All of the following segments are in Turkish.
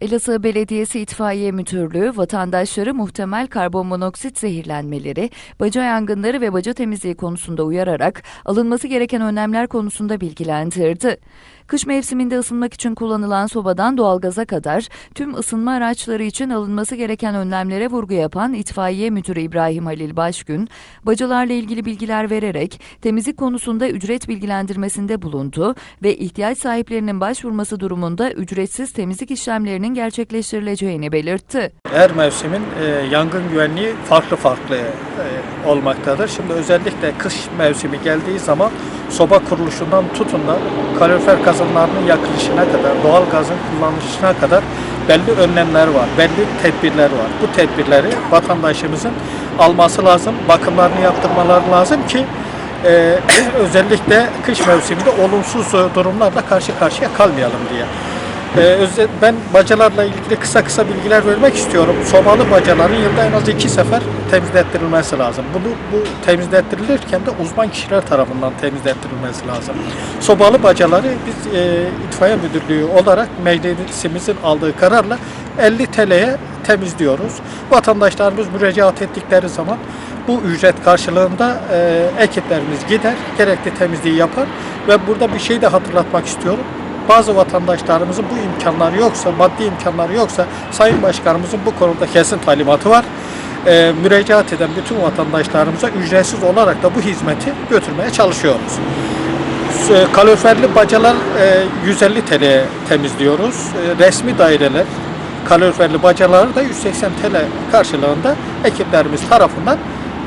Elazığ Belediyesi İtfaiye Müdürlüğü vatandaşları muhtemel karbonmonoksit zehirlenmeleri, baca yangınları ve baca temizliği konusunda uyararak alınması gereken önlemler konusunda bilgilendirdi. Kış mevsiminde ısınmak için kullanılan sobadan doğalgaza kadar tüm ısınma araçları için alınması gereken önlemlere vurgu yapan İtfaiye Müdürü İbrahim Halil Başgün, bacalarla ilgili bilgiler vererek temizlik konusunda ücret bilgilendirmesinde bulundu ve ihtiyaç sahiplerinin başvurması durumunda ücretsiz temizlik işlemlerinin gerçekleştirileceğini belirtti. Her mevsimin e, yangın güvenliği farklı farklı e, olmaktadır. Şimdi özellikle kış mevsimi geldiği zaman soba kuruluşundan tutun da kalorifer kazanlarının yakılışına kadar, doğal gazın kullanılışına kadar belli önlemler var, belli tedbirler var. Bu tedbirleri vatandaşımızın alması lazım, bakımlarını yaptırmaları lazım ki e, özellikle kış mevsiminde olumsuz durumlarla karşı karşıya kalmayalım diye. Ee, ben bacalarla ilgili kısa kısa bilgiler vermek istiyorum. Sobalı bacaların yılda en az iki sefer temizlettirilmesi lazım. Bunu bu temizlettirilirken de uzman kişiler tarafından temizlettirilmesi lazım. Sobalı bacaları biz e, itfaiye müdürlüğü olarak meclisimizin aldığı kararla 50 TL'ye temizliyoruz. Vatandaşlarımız müracaat ettikleri zaman bu ücret karşılığında e, ekiplerimiz gider, gerekli temizliği yapar ve burada bir şey de hatırlatmak istiyorum bazı vatandaşlarımızın bu imkanları yoksa, maddi imkanları yoksa Sayın Başkanımızın bu konuda kesin talimatı var. Ee, müracaat eden bütün vatandaşlarımıza ücretsiz olarak da bu hizmeti götürmeye çalışıyoruz. S- Kaloriferli bacalar e, 150 TL temizliyoruz. E, resmi daireler kaloriferli bacaları da 180 TL karşılığında ekiplerimiz tarafından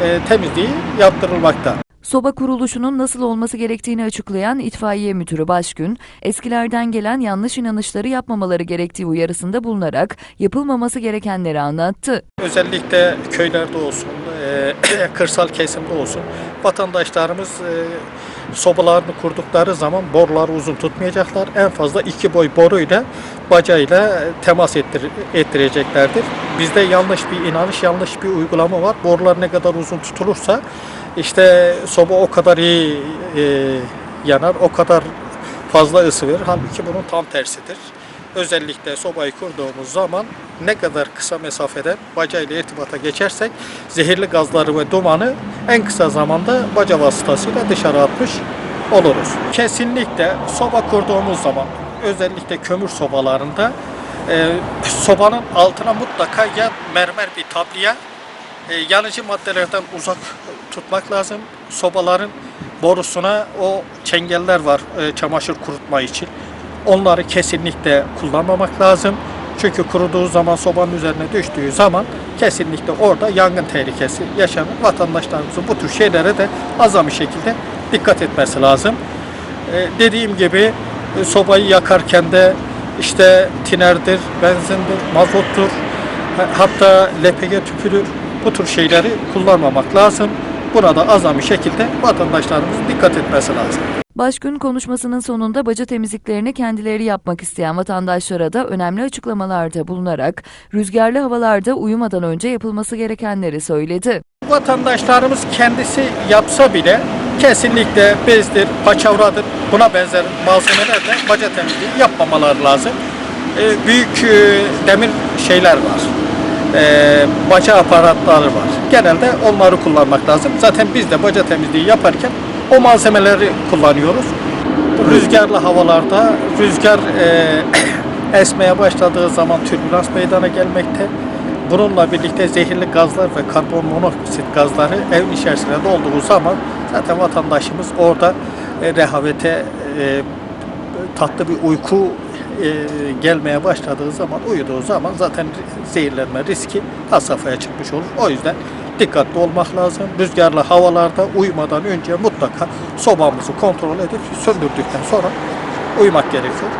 e, temizliği yaptırılmakta. Soba kuruluşunun nasıl olması gerektiğini açıklayan İtfaiye Müdürü Başgün, eskilerden gelen yanlış inanışları yapmamaları gerektiği uyarısında bulunarak yapılmaması gerekenleri anlattı. Özellikle köylerde olsun, e, kırsal kesimde olsun vatandaşlarımız e, sobalarını kurdukları zaman boruları uzun tutmayacaklar. En fazla iki boy boruyla bacayla temas ettir, ettireceklerdir. Bizde yanlış bir inanış, yanlış bir uygulama var. Borular ne kadar uzun tutulursa işte soba o kadar iyi e, yanar, o kadar fazla ısı verir. Halbuki bunun tam tersidir. Özellikle sobayı kurduğumuz zaman ne kadar kısa mesafeden bacayla irtibata geçersek zehirli gazları ve dumanı en kısa zamanda baca vasıtasıyla dışarı atmış oluruz. Kesinlikle soba kurduğumuz zaman özellikle kömür sobalarında e, sobanın altına mutlaka ya mermer bir tabliye e, yanıcı maddelerden uzak tutmak lazım. Sobaların borusuna o çengeller var e, çamaşır kurutma için. Onları kesinlikle kullanmamak lazım. Çünkü kuruduğu zaman sobanın üzerine düştüğü zaman kesinlikle orada yangın tehlikesi yaşanır. Vatandaşlarımızın bu tür şeylere de azami şekilde dikkat etmesi lazım. E, dediğim gibi sobayı yakarken de işte tinerdir, benzindir, mazottur, ha- hatta LPG tüpüdür. Bu tür şeyleri kullanmamak lazım. Buna da azami şekilde vatandaşlarımızın dikkat etmesi lazım. Başgün konuşmasının sonunda baca temizliklerini kendileri yapmak isteyen vatandaşlara da önemli açıklamalarda bulunarak rüzgarlı havalarda uyumadan önce yapılması gerekenleri söyledi. Vatandaşlarımız kendisi yapsa bile kesinlikle bezdir, paçavradır, buna benzer malzemelerle baca temizliği yapmamaları lazım. Ee, büyük e, demir şeyler var. Ee, baca aparatları var. Genelde onları kullanmak lazım. Zaten biz de baca temizliği yaparken o malzemeleri kullanıyoruz. Rüzgarlı havalarda rüzgar e, esmeye başladığı zaman türbülans meydana gelmekte. Bununla birlikte zehirli gazlar ve karbon monoksit gazları evin içerisine dolduğu zaman zaten vatandaşımız orada e, rehavete e, tatlı bir uyku e, gelmeye başladığı zaman uyuduğu zaman zaten zehirlenme riski has safhaya çıkmış olur. O yüzden dikkatli olmak lazım. Rüzgarlı havalarda uyumadan önce mutlaka sobamızı kontrol edip söndürdükten sonra uyumak gerekiyor.